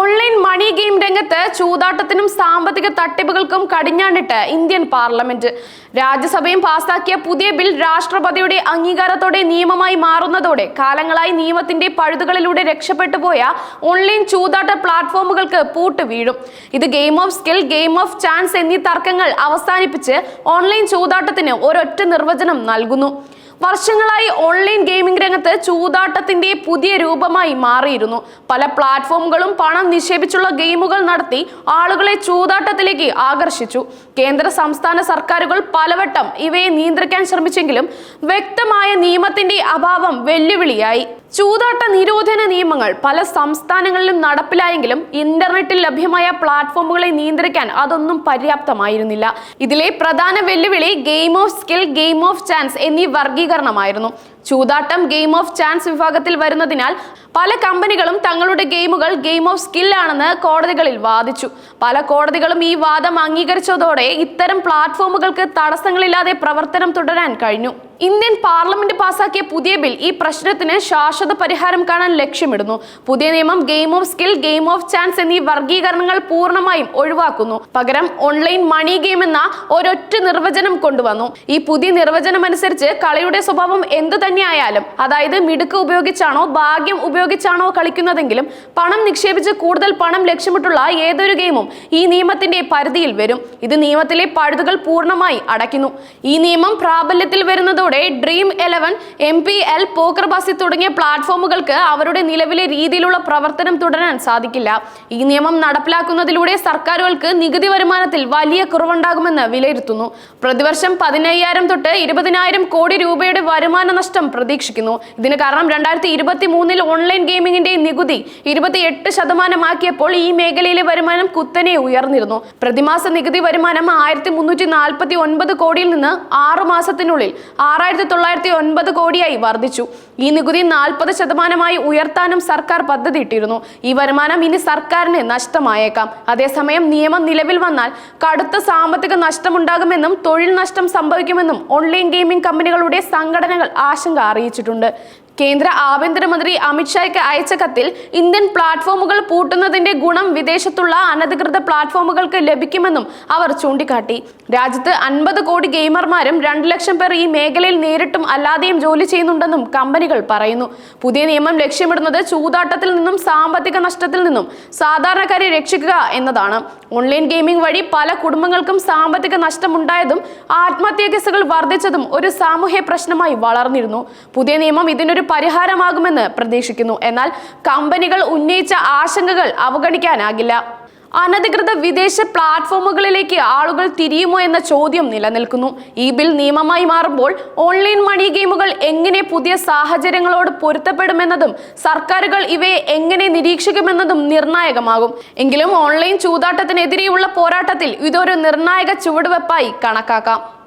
Online മണി game രംഗത്ത് ചൂതാട്ടത്തിനും സാമ്പത്തിക തട്ടിപ്പുകൾക്കും കടിഞ്ഞാണിട്ട് Indian parliament. രാജ്യസഭയും പാസാക്കിയ പുതിയ ബിൽ രാഷ്ട്രപതിയുടെ അംഗീകാരത്തോടെ നിയമമായി മാറുന്നതോടെ കാലങ്ങളായി നിയമത്തിന്റെ പഴുതുകളിലൂടെ രക്ഷപ്പെട്ടു പോയ ഓൺലൈൻ ചൂതാട്ട പ്ലാറ്റ്ഫോമുകൾക്ക് പൂട്ട് വീഴും. ഇത് game of skill game of chance എന്നീ തർക്കങ്ങൾ അവസാനിപ്പിച്ച് ഓൺലൈൻ ചൂതാട്ടത്തിന് ഒരൊറ്റ നിർവചനം നൽകുന്നു. വർഷങ്ങളായി ഓൺലൈൻ ഗെയിമിംഗ് രംഗത്ത് ചൂതാട്ടത്തിന്റെ പുതിയ രൂപമായി മാറിയിരുന്നു. പല പ്ലാറ്റ്ഫോമുകളും പണം നിക്ഷേപിച്ചുള്ള ഗെയിമുകൾ നടത്തി ആളുകളെ ചൂതാട്ടത്തിലേക്ക് ആകർഷിച്ചു. കേന്ദ്ര സംസ്ഥാന സർക്കാരുകൾ പലവട്ടം ഇവയെ നിയന്ത്രിക്കാൻ ശ്രമിച്ചെങ്കിലും വ്യക്തമായ നിയമത്തിന്റെ അഭാവം വെല്ലുവിളിയായി. ചൂതാട്ട നിരോധന നിയമങ്ങൾ പല സംസ്ഥാനങ്ങളിലും നടപ്പിലായെങ്കിലും ഇന്റർനെറ്റിൽ ലഭ്യമായ പ്ലാറ്റ്ഫോമുകളെ നിയന്ത്രിക്കാൻ അതൊന്നും പര്യാപ്തമായിരുന്നില്ല. ഇതിലെ പ്രധാന വെല്ലുവിളി game of skill game of chance എന്നീ വർഗീകരണമായിരുന്നു ചൂതാട്ടം ഗെയിം ഓഫ് ചാൻസ് വിഭാഗത്തിൽ വരുന്നതിനാൽ പല കമ്പനികളും തങ്ങളുടെ ഗെയിമുകൾ ഗെയിം ഓഫ് സ്കിൽ ആണെന്ന് കോടതികളിൽ വാദിച്ചു. പല കോടതികളും ഈ വാദം അംഗീകരിച്ചതോടെ ഇത്തരം പ്ലാറ്റ്ഫോമുകൾക്ക് തടസ്സങ്ങളില്ലാതെ പ്രവർത്തനം തുടരാൻ കഴിഞ്ഞു. ഇന്ത്യൻ പാർലമെന്റ് പാസാക്കിയ പുതിയ ബിൽ ഈ പ്രശ്നത്തിന് ശാശ്വത പരിഹാരം കാണാൻ ലക്ഷ്യമിടുന്നു. പുതിയ നിയമം game of skill game of chance എന്നീ വർഗീകരണങ്ങൾ പൂർണമായും ഒഴിവാക്കുന്നു. പകരം ഓൺലൈൻ മണി ഗെയിം എന്ന ഒരൊറ്റ നിർവചനം കൊണ്ടുവന്നു. ഈ പുതിയ നിർവചനം അനുസരിച്ച് കളിയുടെ സ്വഭാവം എന്തു തന്നെയായാലും അതായത് മിടുക്ക് ഉപയോഗിച്ചാണോ ഭാഗ്യം ഉപയോഗിച്ചാണോ കളിക്കുന്നതെങ്കിലും പണം നിക്ഷേപിച്ച് കൂടുതൽ പണം ലക്ഷ്യമിട്ടുള്ള ഏതൊരു ഗെയിമും ഈ നിയമത്തിന്റെ പരിധിയിൽ വരും. ഇത് നിയമത്തിലെ പഴുതുകൾ പൂർണമായി അടയ്ക്കുന്നു. ഈ നിയമം പ്രാബല്യത്തിൽ വരുന്നതോടെ Dream eleven M P L Poker Baazi തുടങ്ങിയ പ്ലാറ്റ്ഫോമുകൾക്ക് അവരുടെ നിലവിലെ രീതിയിലുള്ള പ്രവർത്തനം തുടരാൻ സാധിക്കില്ല. ഈ നിയമം നടപ്പിലാക്കുന്നതിലൂടെ സർക്കാരുകൾക്ക് നികുതി വരുമാനത്തിൽ വലിയ കുറവുണ്ടാകുമെന്ന് വിലയിരുത്തുന്നു. പ്രതിവർഷം പതിനയ്യായിരം തൊട്ട് ഇരുപതിനായിരം കോടി രൂപയുടെ വരുമാന നഷ്ടം പ്രതീക്ഷിക്കുന്നു. ഇതിന് കാരണം രണ്ടായിരത്തി ഇരുപത്തി മൂന്നിൽ ഓൺലൈൻ ഗെയിമിംഗിന്റെ നികുതി ഇരുപത്തിയെട്ട് ശതമാനമാക്കിയപ്പോൾ ഈ മേഖലയിലെ വരുമാനം കുത്തനെ ഉയർന്നിരുന്നു. പ്രതിമാസ നികുതി വരുമാനം ആയിരത്തി മുന്നൂറ്റി നാൽപ്പത്തി ഒൻപത് കോടിയിൽ നിന്ന് ആറു മാസത്തിനുള്ളിൽ ആറായിരത്തി തൊള്ളായിരത്തി ഒൻപത് കോടിയായി വർദ്ധിച്ചു. ഈ നികുതി നാൽപ്പത് ശതമാനമായി ഉയർത്താനും സർക്കാർ പദ്ധതിയിട്ടിരുന്നു. ഈ വരുമാനം ഇനി സർക്കാരിന് നഷ്ടമായേക്കാം. അതേസമയം നിയമം നിലവിൽ വന്നാൽ കടുത്ത സാമ്പത്തിക നഷ്ടമുണ്ടാകുമെന്നും തൊഴിൽ നഷ്ടം സംഭവിക്കുമെന്നും ഓൺലൈൻ ഗെയിമിംഗ് കമ്പനികളുടെ സംഘടനകൾ ആശങ്ക അറിയിച്ചിട്ടുണ്ട്. കേന്ദ്ര ആഭ്യന്തരമന്ത്രി അമിത്ഷായ്ക്ക് അയച്ച കത്തിൽ ഇന്ത്യൻ പ്ലാറ്റ്ഫോമുകൾ പൂട്ടുന്നതിന്റെ ഗുണം വിദേശത്തുള്ള അനധികൃത പ്ലാറ്റ്ഫോമുകൾക്ക് ലഭിക്കുമെന്നും അവർ ചൂണ്ടിക്കാട്ടി. രാജ്യത്ത് അൻപത് കോടി ഗെയിമർമാരും രണ്ട് ലക്ഷം പേർ ഈ മേഖലയിൽ നേരിട്ടും അല്ലാതെയും ജോലി ചെയ്യുന്നുണ്ടെന്നും കമ്പനികൾ പറയുന്നു. പുതിയ നിയമം ലക്ഷ്യമിടുന്നത് ചൂതാട്ടത്തിൽ നിന്നും സാമ്പത്തിക നഷ്ടത്തിൽ നിന്നും സാധാരണക്കാരെ രക്ഷിക്കുക എന്നതാണ്. ഓൺലൈൻ ഗെയിമിംഗ് വഴി പല കുടുംബങ്ങൾക്കും സാമ്പത്തിക നഷ്ടമുണ്ടായതും ആത്മഹത്യാ കേസുകൾ വർദ്ധിച്ചതും ഒരു സാമൂഹ്യ പ്രശ്നമായി വളർന്നിരുന്നു. പുതിയ നിയമം ഇതിനൊരു പരിഹാരമാകുമെന്ന് പ്രതീക്ഷിക്കുന്നു. എന്നാൽ കമ്പനികൾ ഉന്നയിച്ച ആശങ്കകൾ അവഗണിക്കാനാകില്ല. അനധികൃത വിദേശ പ്ലാറ്റ്ഫോമുകളിലേക്ക് ആളുകൾ തിരിയുമോ എന്ന ചോദ്യം നിലനിൽക്കുന്നു. ഈ ബിൽ നിയമമായി മാറുമ്പോൾ ഓൺലൈൻ മണി ഗെയിമുകൾ എങ്ങനെ പുതിയ സാഹചര്യങ്ങളോട് പൊരുത്തപ്പെടുമെന്നതും സർക്കാരുകൾ ഇവയെ എങ്ങനെ നിരീക്ഷിക്കുമെന്നതും നിർണായകമാകും. എങ്കിലും ഓൺലൈൻ ചൂതാട്ടത്തിനെതിരെയുള്ള പോരാട്ടത്തിൽ ഇതൊരു നിർണായക ചുവടുവെപ്പായി കണക്കാക്കാം.